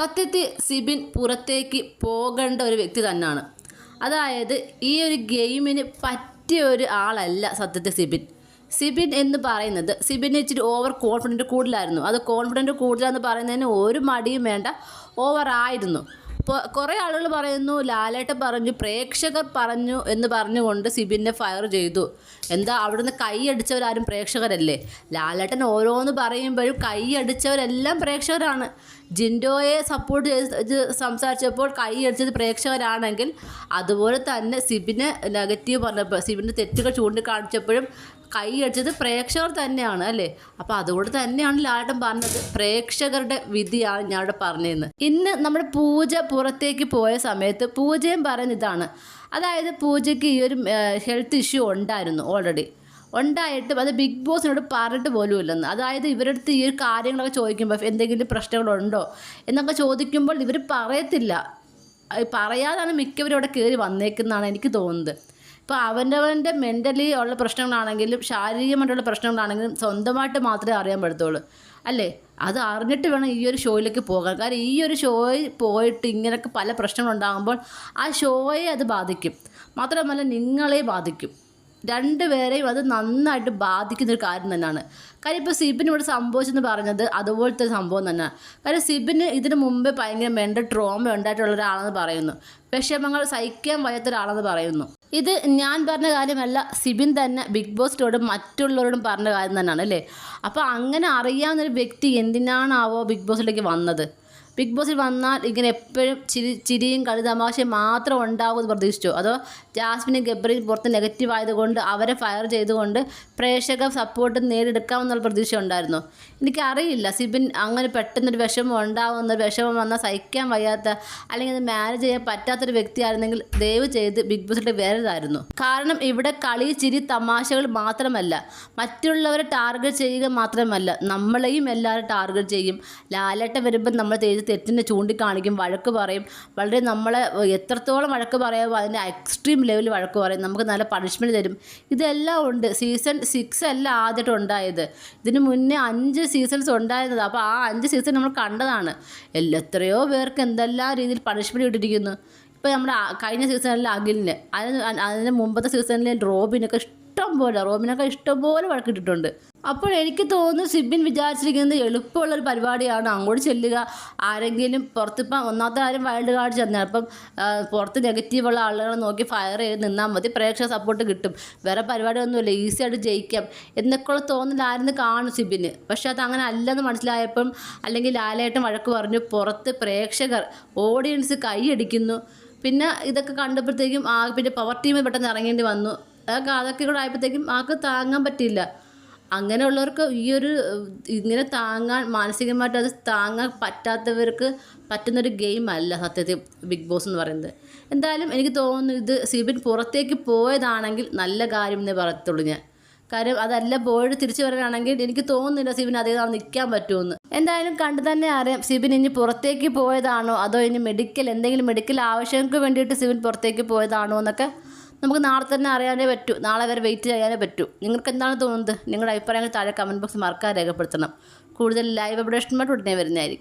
സത്യത്തിൽ സിബിൻ പുറത്തേക്ക് പോകേണ്ട ഒരു വ്യക്തി തന്നെയാണ്. അതായത് ഈ ഒരു ഗെയിമിന് പറ്റിയ ഒരു ആളല്ല സത്യത്തിൽ സിബിൻ. സിബിൻ എന്ന് പറയുന്നത് സിബിന് ഇച്ചിരി ഓവർ കോൺഫിഡന്റ് കൂടുതലായിരുന്നു. അത് കോൺഫിഡന്റ് കൂടുതലെന്ന് പറയുന്നതിന് ഒരു മടിയും വേണ്ട ഓവർ ആയിരുന്നു. കുറേ ആളുകൾ പറയുന്നു ലാലേട്ട പറഞ്ഞു പ്രേക്ഷകർ പറഞ്ഞു എന്ന് പറഞ്ഞുകൊണ്ട് സിബിനെ ഫയർ ചെയ്തു. എന്താ അവിടുന്ന് കൈയടിച്ചവരാരും പ്രേക്ഷകരല്ലേ? ലാലേട്ടൻ ഓരോന്ന് പറയുമ്പോഴും കൈ അടിച്ചവരെല്ലാം പ്രേക്ഷകരാണ്. ജിൻഡോയെ സപ്പോർട്ട് ചെയ്ത് സംസാരിച്ചപ്പോൾ കൈ അടിച്ചത് പ്രേക്ഷകരാണെങ്കിൽ അതുപോലെ തന്നെ സിബിനെ നെഗറ്റീവ് പറഞ്ഞപ്പോൾ സിബിന്റെ തെറ്റുകൾ ചൂണ്ടിക്കാണിച്ചപ്പോഴും കൈ അടിച്ചത് പ്രേക്ഷകർ തന്നെയാണ് അല്ലേ? അപ്പോൾ അതുകൊണ്ട് തന്നെയാണ് ലാലേട്ടൻ പറഞ്ഞത് പ്രേക്ഷകരുടെ വിധിയാണ് ഞാൻ ഇവിടെ പറഞ്ഞതെന്ന് ഇന്ന് നമ്മൾ പൂജ പുറത്തേക്ക് പോയ സമയത്ത് പൂജയും പറയുന്ന ഇതാണ്. അതായത് പൂജയ്ക്ക് ഈ ഒരു ഹെൽത്ത് ഇഷ്യൂ ഉണ്ടായിരുന്നു ഓൾറെഡി ഉണ്ടായിട്ടും അത് ബിഗ് ബോസിനോട് പറഞ്ഞിട്ട് പോലും ഇല്ലെന്ന് അതായത് ഇവരടുത്ത് ഈ കാര്യങ്ങളൊക്കെ ചോദിക്കുമ്പോൾ എന്തെങ്കിലും പ്രശ്നങ്ങളുണ്ടോ എന്നൊക്കെ ചോദിക്കുമ്പോൾ ഇവർ പറയത്തില്ല. പറയാതാണ് മിക്കവരും അവിടെ കയറി വന്നേക്കുന്നതാണ് എനിക്ക് തോന്നുന്നത്. ഇപ്പോൾ അവന്റെവന്റെ മെന്റലി ഉള്ള പ്രശ്നങ്ങളാണെങ്കിലും ശാരീരികമായിട്ടുള്ള പ്രശ്നങ്ങളാണെങ്കിലും സ്വന്തമായിട്ട് മാത്രമേ അറിയാൻ പറ്റത്തുള്ളൂ. അല്ലേ? അത് അറിഞ്ഞിട്ട് വേണം ഈ ഒരു ഷോയിലേക്ക് പോകാൻ. കാരണം ഈ ഒരു ഷോയിൽ പോയിട്ട് ഇങ്ങനെയൊക്കെ പല പ്രശ്നങ്ങളുണ്ടാകുമ്പോൾ ആ ഷോയെ അത് ബാധിക്കും. മാത്രമല്ല നിങ്ങളെ ബാധിക്കും. രണ്ടുപേരെയും അത് നന്നായിട്ട് ബാധിക്കുന്ന ഒരു കാര്യം തന്നെയാണ്. കാര്യം ഇപ്പോൾ സിബിൻ ഇവിടെ സംഭവിച്ചെന്ന് പറഞ്ഞത് അതുപോലത്തെ സംഭവം തന്നെയാണ് കാര്യം സിബിന് ഇതിനു മുമ്പേ ഭയങ്കര മെന്റൽ ട്രോമ ഉണ്ടായിട്ടുള്ള ഒരാളെന്ന് പറയുന്നു. വിഷമങ്ങൾ സഹിക്കാൻ വയ്യാത്ത ഒരാളെന്ന് പറയുന്നു. ഇത് ഞാൻ പറഞ്ഞ കാര്യമല്ല സിബിൻ തന്നെ ബിഗ് ബോസിനോടും മറ്റുള്ളവരോടും പറഞ്ഞ കാര്യം തന്നെയാണ് അല്ലേ? അപ്പോൾ അങ്ങനെ അറിയാവുന്നൊരു വ്യക്തി എന്തിനാണാവോ ബിഗ് ബോസിലേക്ക് വന്നത്? ബിഗ് ബോസിൽ വന്നാൽ ഇങ്ങനെ എപ്പോഴും ചിരി ചിരിയും കളി തമാശയും മാത്രം ഉണ്ടാകുമെന്ന് പ്രതീക്ഷിച്ചു? അതോ ജാസ്മിനും ഗബ്രിയും പുറത്ത് നെഗറ്റീവ് ആയതുകൊണ്ട് അവരെ ഫയർ ചെയ്തുകൊണ്ട് പ്രേക്ഷക സപ്പോർട്ട് നേടിയെടുക്കാമെന്നുള്ള പ്രതീക്ഷ ഉണ്ടായിരുന്നു? എനിക്കറിയില്ല. സിബിൻ അങ്ങനെ പെട്ടെന്നൊരു വിഷമം ഉണ്ടാവുന്ന വിഷമം വന്നാൽ സഹിക്കാൻ വയ്യാത്ത അല്ലെങ്കിൽ അത് മാനേജ് ചെയ്യാൻ പറ്റാത്തൊരു വ്യക്തിയായിരുന്നെങ്കിൽ ദയവ് ചെയ്ത് ബിഗ് ബോസിന്റെ വേറെതായിരുന്നു കാരണം ഇവിടെ കളി ചിരി തമാശകൾ മാത്രമല്ല. മറ്റുള്ളവരെ ടാർഗറ്റ് ചെയ്യുക മാത്രമല്ല. നമ്മളെയും എല്ലാവരും ടാർഗറ്റ് ചെയ്യും. ലാലേട്ട വരുമ്പോൾ നമ്മൾ ചെയ്ത് തെറ്റിനെ ചൂണ്ടിക്കാണിക്കും വഴക്ക് പറയും. വളരെ നമ്മളെ എത്രത്തോളം വഴക്ക് പറയാമോ അതിന്റെ എക്സ്ട്രീം ലെവൽ വഴക്ക് പറയും. നമുക്ക് നല്ല പണിഷ്മെന്റ് തരും. ഇതെല്ലാം ഉണ്ട്. സീസൺ സിക്സ് അല്ല ആദ്യമായിട്ട് ഉണ്ടായത്. ഇതിന് മുന്നേ അഞ്ച് സീസൺസ് ഉണ്ടായിരുന്നത്. അപ്പോൾ ആ അഞ്ച് സീസൺ നമ്മൾ കണ്ടതാണ്. എത്രയോ പേർക്ക് എന്തെല്ലാം രീതിയിൽ പണിഷ്മെന്റ് ഇട്ടിരിക്കുന്നു. ഇപ്പോൾ നമ്മുടെ കഴിഞ്ഞ സീസണിൽ അഖിലിന്. അതിന് അതിന് മുമ്പത്തെ സീസണിൽ റോബിനൊക്കെ ഇഷ്ടം പോലെ റോമിനൊക്കെ ഇഷ്ടം പോലെ വഴക്കിട്ടിട്ടുണ്ട്. അപ്പോൾ എനിക്ക് തോന്നുന്നു സിബിൻ വിചാരിച്ചിരിക്കുന്നത് എളുപ്പമുള്ളൊരു പരിപാടിയാണ്. അങ്ങോട്ട് ചെല്ലുക ആരെങ്കിലും പുറത്തിപ്പം ഒന്നാമത്തെ ആരും വൈൽഡ് കാർഡ് ചെന്നാൽ അപ്പം പുറത്ത് നെഗറ്റീവുള്ള ആളുകളെ നോക്കി ഫയർ ചെയ്ത് നിന്നാൽ മതി പ്രേക്ഷക സപ്പോർട്ട് കിട്ടും. വേറെ പരിപാടിയൊന്നുമില്ല ഈസി ആയിട്ട് ജയിക്കാം. എന്നൊക്കെയുള്ള തോന്നലായിരുന്നു കാണും സിബിന്. പക്ഷേ അത് അങ്ങനെ അല്ലെന്ന് മനസ്സിലായപ്പം അല്ലെങ്കിൽ ലാലേട്ടൻ വഴക്ക് പറഞ്ഞു പുറത്ത് പ്രേക്ഷകർ ഓഡിയൻസ് കൈയടിക്കുന്നു. പിന്നെ ഇതൊക്കെ കണ്ടപ്പോഴത്തേക്കും ആ പിന്നെ പവർ ടീമിൽ പെട്ടെന്ന് ഇറങ്ങേണ്ടി വന്നു. അതൊക്കെ കൂടെ ആയപ്പോഴത്തേക്കും ആൾക്ക് താങ്ങാൻ പറ്റിയില്ല. അങ്ങനെയുള്ളവർക്ക് ഈ ഒരു ഇങ്ങനെ താങ്ങാൻ മാനസികമായിട്ട് അത് താങ്ങാൻ പറ്റാത്തവർക്ക് പറ്റുന്നൊരു ഗെയിം അല്ല സത്യത്തിൽ ബിഗ് ബോസ് എന്ന് പറയുന്നത്. എന്തായാലും എനിക്ക് തോന്നുന്നു ഇത് സിബിൻ പുറത്തേക്ക് പോയതാണെങ്കിൽ നല്ല കാര്യം എന്നേ പറയത്തുള്ളൂ ഞാൻ. കാര്യം അതല്ല പോയിട്ട് തിരിച്ചു വരാനാണെങ്കിൽ എനിക്ക് തോന്നുന്നില്ല സിബിൻ അതേ നാളെ നിൽക്കാൻ പറ്റുമെന്ന്. എന്തായാലും കണ്ടു തന്നെ അറിയാം സിബിൻ ഇനി പുറത്തേക്ക് പോയതാണോ അതോ ഇനി മെഡിക്കൽ എന്തെങ്കിലും മെഡിക്കൽ ആവശ്യങ്ങൾക്ക് വേണ്ടിയിട്ട് സിബിൻ പുറത്തേക്ക് പോയതാണോ എന്നൊക്കെ നമുക്ക് നാളെ തന്നെ അറിയാനേ പറ്റൂ. നാളെ വരെ വെയിറ്റ് ചെയ്യാനേ പറ്റൂ. നിങ്ങൾക്ക് എന്താണ് തോന്നുന്നത്? നിങ്ങളുടെ അഭിപ്രായങ്ങൾ താഴെ കമന്റ് ബോക്സ് മറക്കാൻ രേഖപ്പെടുത്തണം. കൂടുതൽ ലൈവ് അപ്ഡേഷനുമായിട്ട് ഉടനെ വരുന്നതായിരിക്കും.